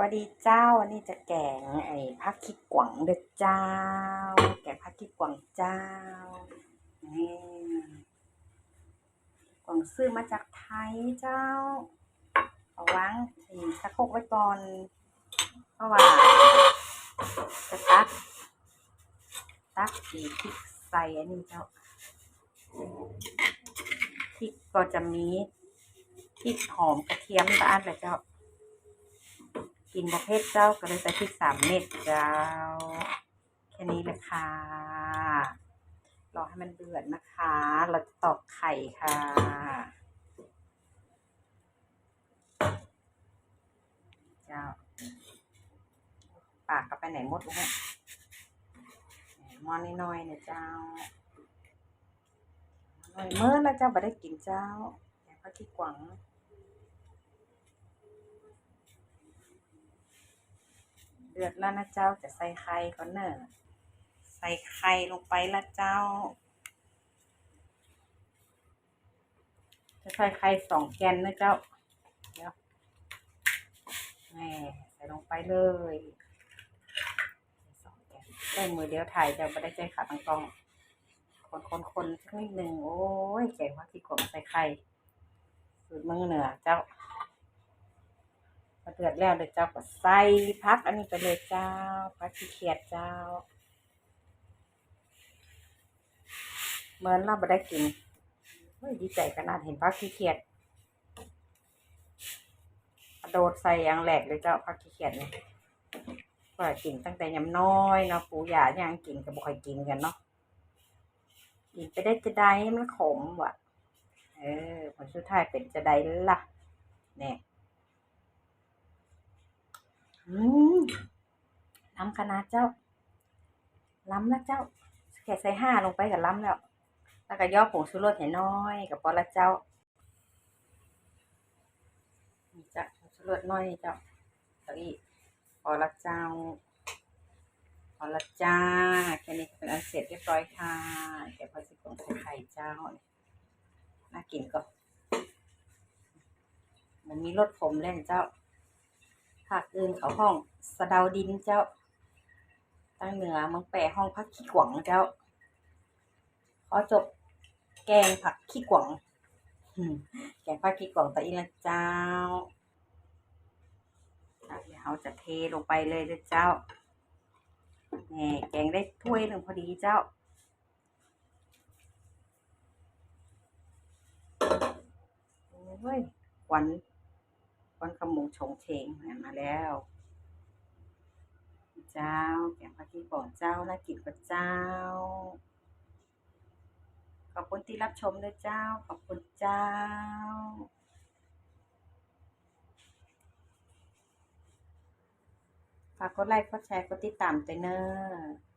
วัสดีเจ้าวันนี้จะแกงไอ้ผักขี้กวางเด้อเจ้า แกงผักขี้กวางเจ้านี่กวางซื้อมาจากไทยเจ้าเอาวางที่สะโคกไว้ก่อนเพราะว่าจะตักตักสีพริกใส่อันนี้เจ้าพริกก็จะมีพริกหอมกระเทียมตะอันแหละเจ้า กินประเภทเจ้าก็เลยใส่พริกสามเม็ดเจ้า แค่นี้เลยค่ะรอให้มันเดือดนะคะ เราจะตอกไข่ค่ะเจ้าปากก็ไปไหนหมดเนี่ยมอนน้อยๆเนี่ยเจ้าน้อยเมื่อแล้วเจ้าบ่ได้กินเจ้าแกงผักขี้กวาง เดือดแล้วนะเจ้าจะใส่ไข่ก่อนเนอะใส่ไข่ลงไปละเจ้า จะใส่ไข่สองแกนนะเจ้าเดี๋ยวแหม่ใส่ลงไปเลยสองแกนได้มือเดียวถ่ายจะไม่ได้ใจขาตั้งกล้อง คนคนคนสักนิดหนึ่งโอ้ยแกงว่าที่กลมใส่ไข่สูตรเมือเหนือเจ้า เดือดแล้วเดี๋ยวเจ้าก็ใส่พักอันนี้ไปเลยเจ้าพักขี้เขียดเจ้า เหมือนเราไม่ได้กินดีใจขนาดเห็นพักขี้เขียดโดดใส่อย่างแหลกเลยเจ้าพักขี้เขียดเนี่ยก็กินตั้งแต่ยำน้อยเนาะปูหยายังกินกับบุคอยกินกันเนาะกินไปได้จะได้มันขมว่ะ เออผลสุดท้ายเป็นจะได้ล่ะเนี่ย อืม ล้ำขนาดเจ้า ล้ำนะเจ้าแค่ใส่ห้าลงไปกับล้ำแล้ว แล้วก็ย่อผงชูรสให้น้อยกับปอละเจ้านี่จ้ะผงชูรสน้อยเจ้าแล้วอีกปอละเจ้าปอละจ้าแค่นี้เป็นอันเสร็จเรียบร้อยค่ะเดี๋ยวพอสิผงใส่ไข่เจ้าน่ากินก็มันมีรสขมเล่นเจ้าภาคอื่นเขาห้องสะเดาดินเจ้า ตั้งเหนือมืองแปะห้องพักขี้กวางเจ้า ขอจบแกงผักขี้กวางแกงผักขี้กวางตะอีละเจ้าเดี๋ยวเราจะเทลงไปเลยเจ้านี่แกงได้ถ้วยหนึ่งพอดีเจ้าโอ้ยควันวันกระมงชงเชงมาแล้ว เจ้า แกงผักชีก่อนเจ้าน่ากินกว่าเจ้า ขอบคุณที่รับชมด้วยเจ้า ขอบคุณเจ้าฝากกดไลค์กดแชร์กดติดตามด้วยเนอะ